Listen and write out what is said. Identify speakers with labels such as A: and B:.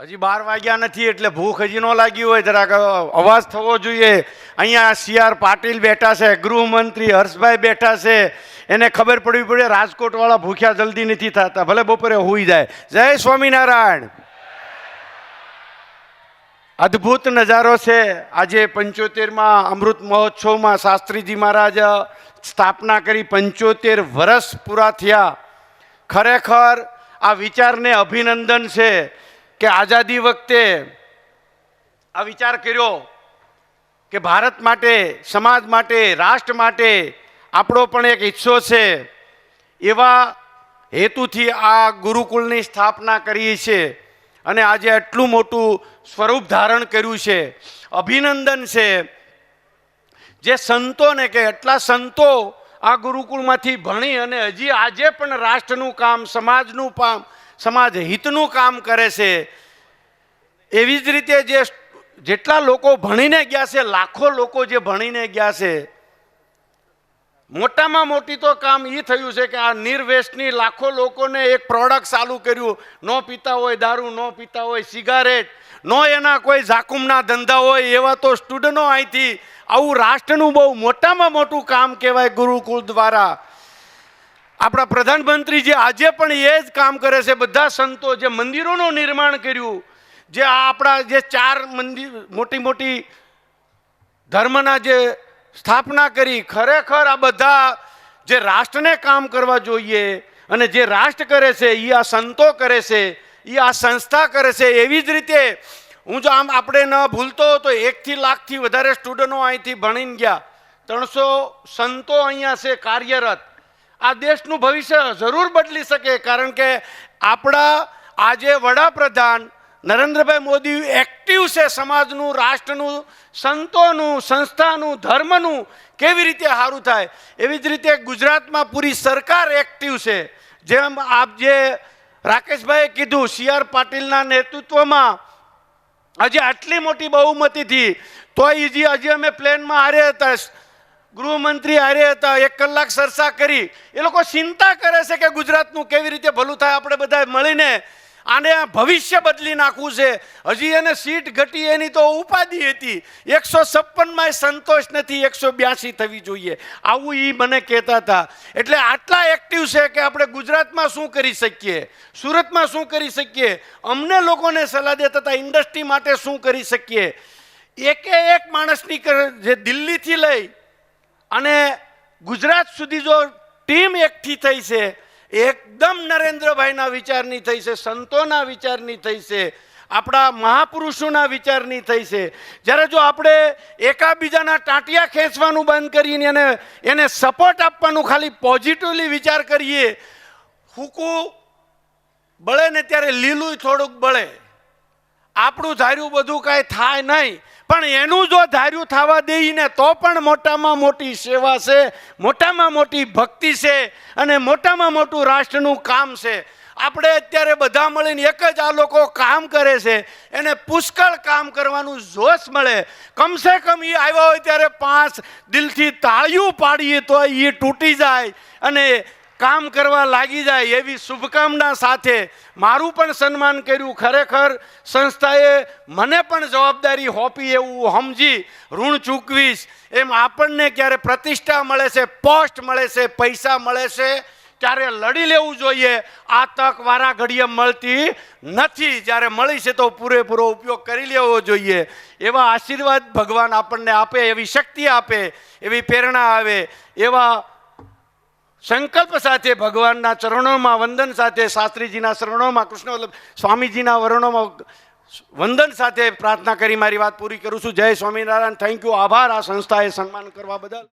A: હજી બાર વાગ્યા નથી એટલે ભૂખ હજી ન લાગી હોય. જરાક અવાજ થવો જોઈએ. અહીંયા સી આર પાટીલ બેઠા છે, ગૃહમંત્રી હર્ષભાઈ બેઠા છે. એને ખબર પડવી પડે, રાજકોટવાળા ભૂખ્યા જલ્દી નથી થતા. ભલે બપોરે હોઈ જાય. જય સ્વામિનારાયણ. અદ્ભુત નજારો છે. આજે પંચોતેરમાં અમૃત મહોત્સવમાં શાસ્ત્રીજી મહારાજ સ્થાપના કરી પંચોતેર વર્ષ પૂરા થયા. ખરેખર આ વિચારને અભિનંદન છે. કે આઝાદી વખતે આ વિચાર કર્યો કે ભારત માટે, સમાજ માટે, રાષ્ટ્ર માટે આપણો પણ એક હિસ્સો છે. એવા હેતુથી આ ગુરુકુળની સ્થાપના કરી છે અને આજે આટલું મોટું સ્વરૂપ ધારણ કર્યું છે. અભિનંદન છે. જે સંતોને કે એટલા સંતો આ ગુરુકુળમાંથી ભણી અને હજી આજે પણ રાષ્ટ્રનું કામ, સમાજનું કામ સમાજ હિતનું કામ કરે છે, એવી જ રીતે જે જેટલા લોકો ભણીને ગયા છે, લાખો લોકો જે ભણીને ગયા છે, મોટામાં મોટી તો કામ એ થયું છે કે આ નિર્વેસ્ટની લાખો લોકોને એક પ્રોડક્ટ ચાલુ કર્યું. ન પીતા હોય દારૂ, ન પીતા હોય સિગારેટ નો એના કોઈ ઝાકુમના ધંધા હોય એવા તો સ્ટુડન્ટો અહીંથી આવું રાષ્ટ્રનું બહુ મોટામાં મોટું કામ કહેવાય ગુરુકુળ દ્વારા. આપણા પ્રધાનમંત્રી જે આજે પણ એ જ કામ કરે છે, બધા સંતો જે મંદિરોનું નિર્માણ કર્યું, જે આપણા જે ચાર મંદિર, મોટી મોટી ધર્મના જે સ્થાપના કરી, ખરેખર આ બધા જે રાષ્ટ્રને કામ કરવા જોઈએ અને જે રાષ્ટ્ર કરે છે એ આ સંતો કરે છે એ આ સંસ્થા કરે છે, એવી જ રીતે હું જો આમ આપણે ન ભૂલતો તો એકથી લાખથી વધારે સ્ટુડન્ટો અહીંથી ભણીને ગયા. ત્રણસો સંતો અહીંયા છે કાર્યરત. આ દેશનું ભવિષ્ય જરૂર બદલી શકે, કારણ કે આપણા આજે વડાપ્રધાન નરેન્દ્રભાઈ મોદી એક્ટિવ છે સમાજનું, રાષ્ટ્રનું, સંતોનું, સંસ્થાનું, ધર્મનું, કેવી રીતે સારું થાય? એવી જ રીતે ગુજરાતમાં પૂરી સરકાર એક્ટિવ છે. જેમ આપ જે રાકેશભાઈએ કીધું સી આર પાટીલના નેતૃત્વમાં આજે આટલી મોટી બહુમતીથી એ જે હજી અમે પ્લેનમાં હારે હતા. ગૃહમંત્રી હારે હતા, એક કલાક સરસા કરી. એ લોકો ચિંતા કરે છે કે ગુજરાતનું કેવી રીતે ભલું થાય, આપણે બધા મળીને આને ભવિષ્ય બદલી નાખવું છે. હજી એને સીટ ઘટી, એની તો ઉપાધિ હતી. એકસો છપ્પનમાં સંતોષ નથી, એકસો બ્યાસી થવી જોઈએ. આવું એ મને કહેતા હતા. એટલે આટલા એક્ટિવ છે કે આપણે ગુજરાતમાં શું કરી શકીએ? સુરતમાં શું કરી શકીએ? અમને લોકોને સલાહ દેતા હતા ઇન્ડસ્ટ્રી માટે શું કરી શકીએ? એકે એક માણસની જે દિલ્હીથી લઈ અને ગુજરાત સુધી જો ટીમ એકઠી થઈ છે, એકદમ નરેન્દ્રભાઈના વિચારની થઈ છે, સંતોના વિચારની થઈ છે, આપણા મહાપુરુષોના વિચારની થઈ છે. જ્યારે જો આપણે એકાબીજાના ટાંટિયા ખેંચવાનું બંધ કરીને એને એને સપોર્ટ આપવાનું ખાલી પોઝિટિવલી વિચાર કરીએ, હુકુ બળે ને ત્યારે લીલું થોડુંક બળે. આપણું ધાર્યું બધું કાંઈ થાય નહીં. પણ એનું જો ધાર્યું થવા દઈને તો પણ મોટામાં મોટી સેવા છે, મોટામાં મોટી ભક્તિ છે અને મોટામાં મોટું રાષ્ટ્રનું કામ છે. આપણે અત્યારે બધા મળીને એક જ આ લોકો કામ કરે છે, એને પુષ્કળ કામ કરવાનું જોશ મળે. કમસે કમ એ આવ્યા હોય ત્યારે પાંચ દિલથી તાળીઓ પાડીએ તો એ તૂટી જાય અને કામ કરવા લાગી જાય એવી શુભકામના સાથે મારું પણ સન્માન કર્યું. ખરેખર સંસ્થાએ મને પણ જવાબદારી હોપી એવું સમજી ઋણ ચૂકવીશ. એમ આપણને ક્યારે પ્રતિષ્ઠા મળે છે, પોસ્ટ મળે છે, પૈસા મળે છે, ત્યારે લડી લેવું જોઈએ. આ તક વારા ઘડીએ મળતી નથી. જ્યારે મળી છે તો પૂરેપૂરો ઉપયોગ કરી લેવો જોઈએ. એવા આશીર્વાદ ભગવાન આપણને આપે, એવી શક્તિ આપે, એવી પ્રેરણા આવે, એવા સંકલ્પ સાથે ભગવાનના ચરણોમાં, વંદન સાથે શાસ્ત્રીજીના ચરણોમાં કૃષ્ણ સ્વામીજીના વરણોમાં વંદન સાથે પ્રાર્થના કરી મારી વાત પૂરી કરું છું. જય સ્વામિનારાયણ. થેન્ક યુ આભાર. આ સંસ્થાએ સન્માન કરવા બદલ.